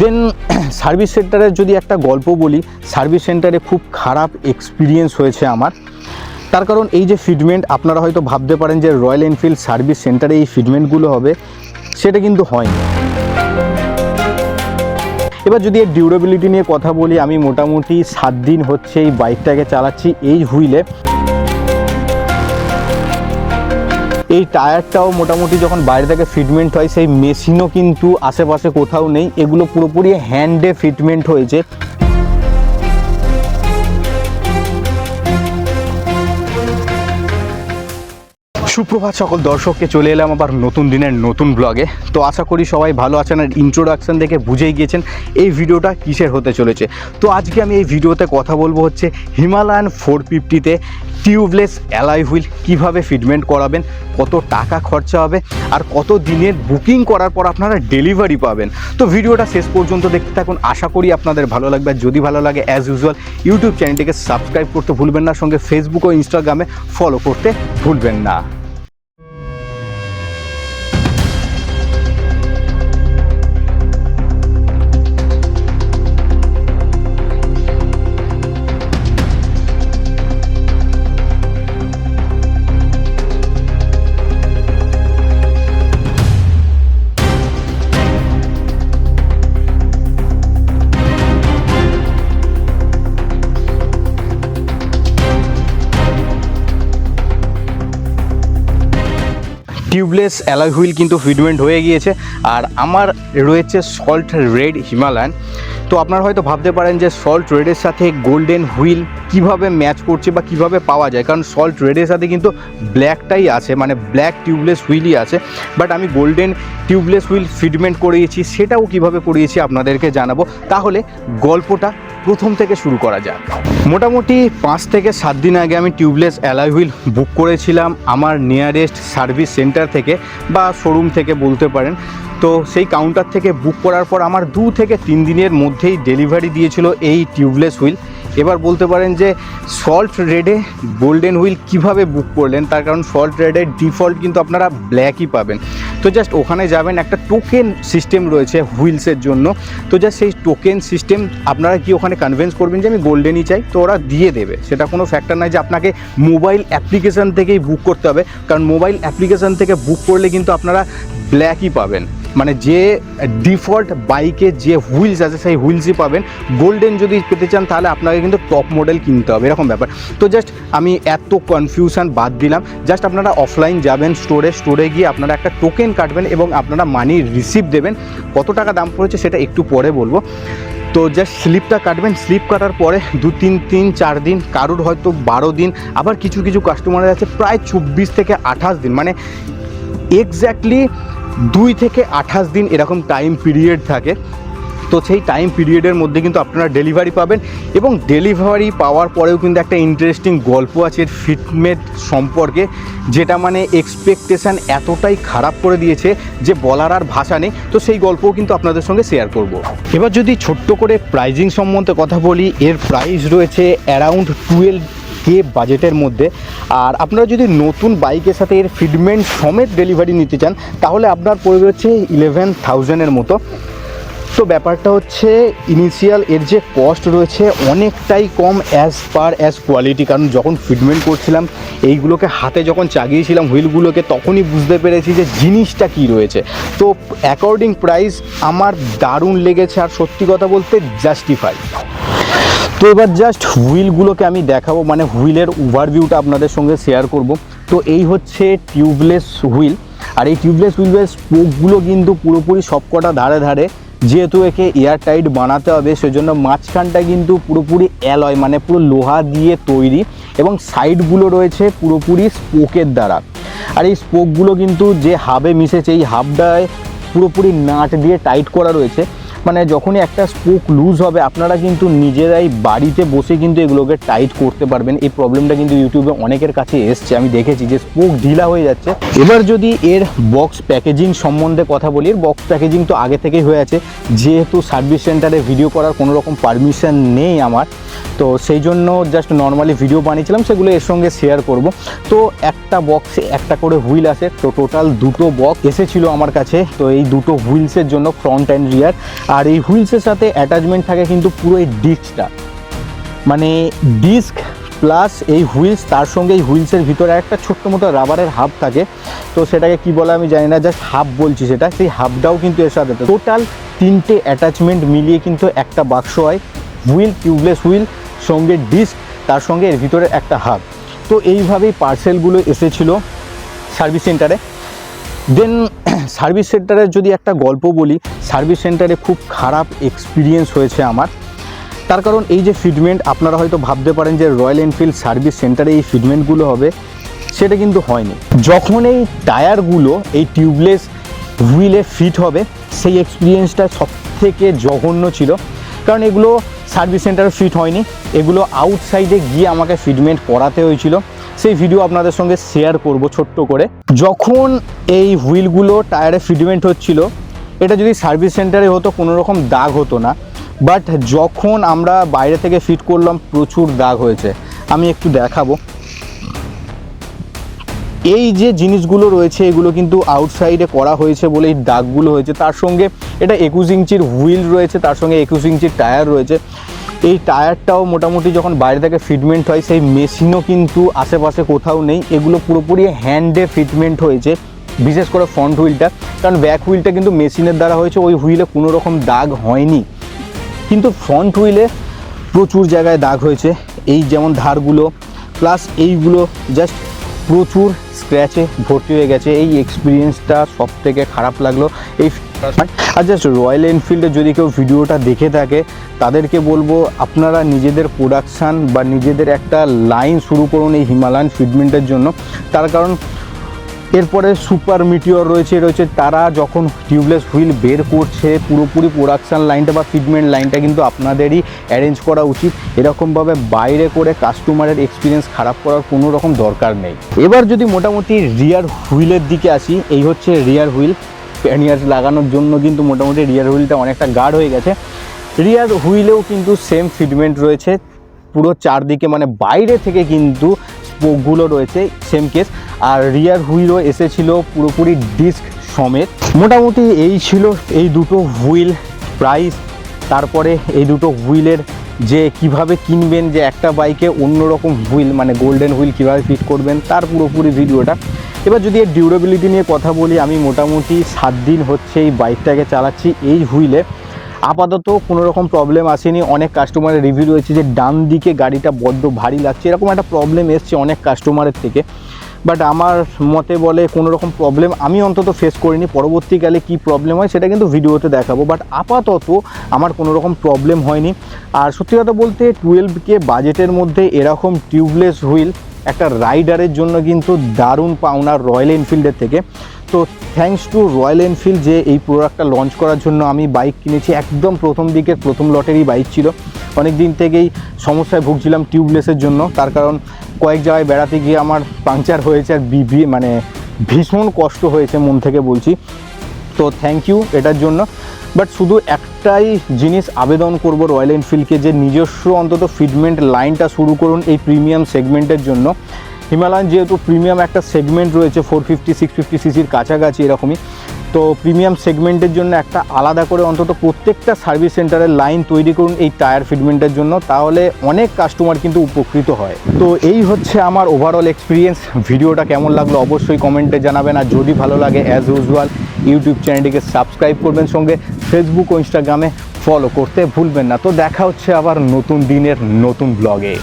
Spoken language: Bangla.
দেন সার্ভিস সেন্টারের যদি একটা গল্প বলি সার্ভিস সেন্টারে খুব খারাপ এক্সপিরিয়েন্স হয়েছে আমার। তার কারণ এই যে ফিটমেন্ট আপনারা হয়তো ভাবতে পারেন যে রয়্যাল এনফিল্ড সার্ভিস সেন্টারে এই ফিটমেন্টগুলো হবে, সেটা কিন্তু হয়নি। এবার যদি এর ডিউরেবিলিটি নিয়ে কথা বলি, আমি মোটামুটি সাত দিন হচ্ছে এই বাইকটাকে চালাচ্ছি এই হুইলে। এই টায়ারটাও মোটামুটি যখন বাইরে থেকে ফিটমেন্ট হয়, সেই মেশিনও কিন্তু আশেপাশে কোথাও নেই। এগুলো পুরোপুরি হ্যান্ডে ফিটমেন্ট হয়েছে। সুপ্রভাত সকল দর্শককে চলে এলাম আবার নতুন দিনের নতুন ব্লগে তো আশা করি সবাই ভালো আছেন আর ইন্ট্রোডাকশন দেখে বুঝেই গিয়েছেন এই ভিডিওটা কিসের হতে চলেছে। তো আজকে আমি এই ভিডিওতে কথা বলব হচ্ছে হিমালয়ান ফোর ফিফটিতে টিউবলেস অ্যালাই হুইল কীভাবে ফিটমেন্ট করাবেন, কত টাকা খরচা হবে আর কত দিনের বুকিং করার পর আপনারা ডেলিভারি পাবেন। তো ভিডিওটা শেষ পর্যন্ত দেখতে থাকুন। আশা করি আপনাদের ভালো লাগবে। আর যদি ভালো লাগে অ্যাজ ইউজুয়াল ইউটিউব চ্যানেলটিকে সাবস্ক্রাইব করতে ভুলবেন না। সঙ্গে ফেসবুক ও ইনস্টাগ্রামে ফলো করতে ভুলবেন না। টিউবলেস অ্যালয় হুইল কিন্তু ফিটমেন্ট হয়ে গিয়েছে। আর আমার রয়েছে সল্ট রেড হিমালয়ান তো আপনারা হয়তো ভাবতে পারেন যে সল্ট রেডের সাথে গোল্ডেন হুইল কীভাবে ম্যাচ করছে বা কীভাবে পাওয়া যায়? কারণ সল্ট রেডের সাথে কিন্তু ব্ল্যাকটাই আছে মানে ব্ল্যাক টিউবলেস হুইলই আছে। বাট আমি গোল্ডেন টিউবলেস হুইল ফিটমেন্ট করিয়েছি, সেটাও কীভাবে করিয়েছি আপনাদেরকে জানাব। তাহলে গল্পটা প্রথম থেকে শুরু করা যাক। মোটামুটি পাঁচ থেকে সাত দিন আগে আমি টিউবলেস অ্যালাই হুইল বুক করেছিলাম আমার নিয়ারেস্ট সার্ভিস সেন্টার থেকে বা শোরুম থেকে বলতে পারেন। তো সেই কাউন্টার থেকে বুক করার পর আমার দু থেকে তিন দিনের মধ্যেই ডেলিভারি দিয়েছিল এই টিউবলেস হুইল। এবার বলতে পারেন যে সল্ট রেডে গোল্ডেন হুইল কীভাবে বুক করলেন, তার কারণ সল্ট রেডের ডিফল্ট কিন্তু আপনারা ব্ল্যাকই পাবেন। তো জাস্ট ওখানে যাবেন, একটা টোকেন সিস্টেম রয়েছে হুইলসের জন্য। তো জাস্ট সেই টোকেন সিস্টেম আপনারা কি ওখানে কনভিন্স করবেন যে আমি গোল্ডেনই চাই, তো ওরা দিয়ে দেবে। সেটা কোনো ফ্যাক্টর নয় যে আপনাকে মোবাইল অ্যাপ্লিকেশান থেকেই বুক করতে হবে। কারণ মোবাইল অ্যাপ্লিকেশান থেকে বুক করলে কিন্তু আপনারা ব্ল্যাকই পাবেন। মানে যে ডিফল্ট বাইকে যে হুইলস আছে, সেই হুইলসই পাবেন। গোল্ডেন যদি পেতে চান, তাহলে আপনাকে কিন্তু টপ মডেল কিনতে হবে, এরকম ব্যাপার। তো জাস্ট আমি এত কনফিউশন বাদ দিলাম। জাস্ট আপনারা অফলাইন যাবেন স্টোরে স্টোরে গিয়ে আপনারা একটা টোকেন কাটবেন এবং আপনারা মানি রিসিভ দেবেন। কত টাকা দাম পড়েছে সেটা একটু পরে বলব। তো জাস্ট স্লিপটা কাটবেন। স্লিপ কাটার পরে দু, তিন তিন, চার দিন, কারুর হয়তো বারো দিন, আবার কিছু কিছু কাস্টমারের আছে প্রায় চব্বিশ থেকে আঠাশ দিন। মানে এক্স্যাক্টলি দুই থেকে আঠাশ দিন এরকম টাইম পিরিয়ড থাকে। তো সেই টাইম পিরিয়ডের মধ্যে কিন্তু আপনারা ডেলিভারি পাবেন এবং ডেলিভারি পাওয়ার পরেও কিন্তু একটা ইন্টারেস্টিং গল্প আছে এর ফিটমেট সম্পর্কে, যেটা মানে এক্সপেকটেশান এতটাই খারাপ করে দিয়েছে যে বলার আর ভাষা নেই। তো সেই গল্পও কিন্তু আপনাদের সঙ্গে শেয়ার করব। এবার যদি ছোট্ট করে প্রাইজিং সম্বন্ধে কথা বলি, এর প্রাইস রয়েছে অ্যারাউন্ড টুয়েলভ কে বাজেটের মধ্যে। আর আপনারা যদি নতুন বাইকের সাথে এর ফিটমেন্ট সমেত ডেলিভারি নিতে চান, তাহলে আপনার পড়বে হচ্ছে ইলেভেন থাউজেন্ডের মতো। তো ব্যাপারটা হচ্ছে ইনিশিয়াল এর যে কস্ট রয়েছে অনেকটাই কম অ্যাজ পার অ্যাজ কোয়ালিটি কারণ যখন ফিটমেন্ট করছিলাম, এইগুলোকে হাতে যখন চাগিয়েছিলাম হুইলগুলোকে তখনই বুঝতে পেরেছি যে জিনিসটা কি রয়েছে। তো অ্যাকর্ডিং প্রাইস আমার দারুণ লেগেছে, আর সত্যি কথা বলতে জাস্টিফাই তো এবার জাস্ট হুইলগুলোকে আমি দেখাবো মানে হুইলের ওভারভিউটা আপনাদের সঙ্গে শেয়ার করব। তো এই হচ্ছে টিউবলেস হুইল আর এই টিউবলেস হুইলের স্পোকগুলো কিন্তু পুরোপুরি সবকটা ধারে ধারে, যেহেতু একে এয়ার টাইট বানাতে হবে, সেজন্য মাঝখানটা কিন্তু পুরোপুরি অ্যালয় মানে পুরো লোহা দিয়ে তৈরি, এবং সাইডগুলো রয়েছে পুরোপুরি স্পোকের দ্বারা। আর এই স্পোকগুলো কিন্তু যে হাবে মিশেছে, এই হাবটায় পুরোপুরি নাট দিয়ে টাইট করা রয়েছে। মানে যখনই একটা স্পোক লুজ হবে, আপনারা কিন্তু নিজেরাই বাড়িতে বসে কিন্তু এগুলোকে টাইট করতে পারবেন। এই প্রবলেমটা কিন্তু ইউটিউবে অনেকের কাছে এসছে। আমি দেখেছি যে স্পোক ঢিলা হয়ে যাচ্ছে। এবার যদি এর বক্স প্যাকেজিং সম্বন্ধে কথা বলি, এর বক্স প্যাকেজিং তো আগে থেকেই হয়ে আছে। যেহেতু সার্ভিস সেন্টারে ভিডিও করার কোনো রকম পারমিশন নেই আমার, তো সেই জন্য জাস্ট নর্মালি ভিডিও বানিয়েছিলাম, সেগুলো এর সঙ্গে শেয়ার করব। তো একটা বক্সে একটা করে হুইল আছে। তো টোটাল দুটো বক্স এসেছিল আমার কাছে। তো এই দুটো হুইলসের জন্য ফ্রন্ট অ্যান্ড রিয়ার আর এই হুইলসের সাথে অ্যাটাচমেন্ট থাকে কিন্তু পুরো এই ডিস্কটা মানে ডিস্ক প্লাস এই হুইলস, তার সঙ্গে এই হুইলসের ভিতরে একটা ছোট্ট মতো রাবারের হাব থাকে। তো সেটাকে কি বলে আমি জানি না জাস্ট হাব বলছি সেটা। সেই হাবটাও কিন্তু এর সাথে টোটাল তিনটে অ্যাটাচমেন্ট মিলিয়ে কিন্তু একটা বাক্স হয়। হুইল টিউবলেস হুইল সঙ্গে ডিস্ক তার সঙ্গে এর ভিতরে একটা হাব তো এইভাবেই পার্সেলগুলো এসেছিল সার্ভিস সেন্টারে দেন সার্ভিস সেন্টারের যদি একটা গল্প বলি সার্ভিস সেন্টারে খুব খারাপ এক্সপিরিয়েন্স হয়েছে আমার। তার কারণ এই যে ফিটমেন্ট আপনারা হয়তো ভাবতে পারেন যে রয়্যাল এনফিল্ড সার্ভিস সেন্টারে এই ফিটমেন্টগুলো হবে, সেটা কিন্তু হয়নি। যখন এই টায়ারগুলো, এই টিউবলেস হুইলে ফিট হবে, সেই এক্সপিরিয়েন্সটা সব থেকে জঘন্য ছিল। কারণ এগুলো সার্ভিস সেন্টারে ফিট হয়নি, এগুলো আউটসাইডে গিয়ে আমাকে ফিটমেন্ট করাতে হয়েছিল। সেই ভিডিও আপনাদের সঙ্গে শেয়ার করব ছোট্ট করে। যখন এই হুইলগুলো টায়ারে ফিটমেন্ট হচ্ছিল এটা যদি সার্ভিস সেন্টারে হতো, কোনো রকম দাগ হতো না। বাট যখন আমরা বাইরে থেকে ফিট করলাম, প্রচুর দাগ হয়েছে। আমি একটু দেখাবো। এই যে জিনিসগুলো রয়েছে, এগুলো কিন্তু আউটসাইডে করা হয়েছে বলে এই দাগগুলো হয়েছে। তার সঙ্গে এটা একুশ ইঞ্চির হুইল রয়েছে, তার সঙ্গে একুশ ইঞ্চির টায়ার রয়েছে। এই টায়ারটাও মোটামুটি যখন বাইরে থেকে ফিটমেন্ট হয়, সেই মেশিনও কিন্তু আশেপাশে কোথাও নেই। এগুলো পুরোপুরি হ্যান্ডে ফিটমেন্ট হয়েছে। বিশেষ করে ফ্রন্ট হুইলটা কারণ ব্যাক হুইলটা কিন্তু মেশিনের দ্বারা হয়েছে, ওই হুইলে কোনো রকম দাগ হয়নি। কিন্তু ফ্রন্ট হুইলে প্রচুর জায়গায় দাগ হয়েছে, এই যেমন ধারগুলো প্লাস এইগুলো জাস্ট প্রচুর স্ক্র্যাচে ভর্তি হয়ে গেছে, এই এক্সপিরিয়েন্সটা সব থেকে খারাপ লাগল। এই আর জাস্ট রয়্যাল এনফিল্ডে যদি কেউ ভিডিওটা দেখে থাকে, তাদেরকে বলব আপনারা নিজেদের প্রোডাকশান বা নিজেদের একটা লাইন শুরু করুন এই হিমালয়ান ফিটমেন্টের জন্য। তার কারণ এরপরে সুপার মিটিওর রয়েছে রয়েছে তারা যখন টিউবলেস হুইল বের করছে, পুরোপুরি প্রোডাকশান লাইনটা বা ফিটমেন্ট লাইনটা কিন্তু আপনাদেরই অ্যারেঞ্জ করা উচিত। এরকমভাবে বাইরে করে কাস্টমারের এক্সপিরিয়েন্স খারাপ করার কোনো রকম দরকার নেই। এবার যদি মোটামুটি রিয়ার হুইলের দিকে আসি, এই হচ্ছে রিয়ার হুইল প্যানিয়ার লাগানোর জন্য কিন্তু মোটামুটি রিয়ার হুইলটা অনেকটা গার্ড হয়ে গেছে। রিয়ার হুইলেও কিন্তু সেম ফিটমেন্ট রয়েছে। পুরো চারদিকে মানে বাইরে থেকে কিন্তু স্পোকগুলো রয়েছে সেম কেস আর রিয়ার হুইলও এসেছিল পুরোপুরি ডিস্ক সমেত। মোটামুটি এই ছিল এই দুটো হুইল প্রাইস তারপরে এই দুটো হুইলের যে কীভাবে কিনবেন, যে একটা বাইকে অন্যরকম হুইল মানে গোল্ডেন হুইল কীভাবে ফিট করবেন, তার পুরোপুরি ভিডিওটা। এবার যদি এর ডিউরেবিলিটি নিয়ে কথা বলি, আমি মোটামুটি সাত দিন হচ্ছে এই বাইকটাকে চালাচ্ছি। এই হুইলে আপাতত কোনো রকম প্রবলেম আসেনি। অনেক কাস্টমারের রিভিউ রয়েছে যে ডান দিকে গাড়িটা বড্ড ভারী লাগছে। এরকম একটা প্রবলেম এসছে অনেক কাস্টমারের থেকে। বাট আমার মতে বলে কোনো রকম প্রবলেম আমি অন্তত ফেস করিনি। পরবর্তীকালে কি প্রবলেম হয় সেটা কিন্তু ভিডিওতে দেখাবো। বাট আপাতত আমার কোনো রকম প্রবলেম হয়নি। আর সত্যি কথা বলতে টুয়েলভ কে বাজেটের মধ্যে এরকম টিউবলেস হুইল একটা রাইডারের জন্য কিন্তু দারুণ পাওনা রয়্যাল এনফিল্ডের থেকে। তো থ্যাঙ্কস টু রয়্যাল এনফিল্ড যে এই প্রোডাক্টটা লঞ্চ করার জন্য আমি বাইক কিনেছি, একদম প্রথম দিকের প্রথম লটেরই বাইক ছিল। অনেক দিন থেকেই সমস্যায় ভুগছিলাম টিউবলেসের জন্য, তার কারণ কয়েক জায়গায় বেড়াতে গিয়ে আমার পাংচার হয়েছে আর বিভি মানে ভীষণ কষ্ট হয়েছে মন থেকে বলছি। তো থ্যাংক ইউ এটার জন্য। বাট শুধু একটাই জিনিস আবেদন করব রয়্যাল এনফিল্ডকে যে নিজস্ব অন্তত ফিটমেন্ট লাইনটা শুরু করুন এই প্রিমিয়াম সেগমেন্টের জন্য। হিমালয়ান যেহেতু প্রিমিয়াম একটা সেগমেন্ট রয়েছে ফোর ফিফটি সিক্স ফিফটি সিসির কাছাকাছি এরকমই। তো প্রিমিয়াম সেগমেন্টের জন্য একটা আলাদা করে অন্তত প্রত্যেকটা সার্ভিস সেন্টারের লাইন তৈরি করুন এই টায়ার ফিটমেন্টের জন্য, তাহলে অনেক কাস্টমার কিন্তু উপকৃত হয়। তো এই হচ্ছে আমার ওভারঅল এক্সপিরিয়েন্স ভিডিওটা কেমন লাগল অবশ্যই কমেন্টে জানাবেন, আর যদি ভালো লাগে অ্যাজ ইউজুয়াল ইউটিউব চ্যানেলটিকে সাবস্ক্রাইব করবেন সঙ্গে ফেসবুক ও ইনস্টাগ্রামে ফলো করতে ভুলবেন না। তো দেখা হচ্ছে আবার নতুন দিনের নতুন ব্লগে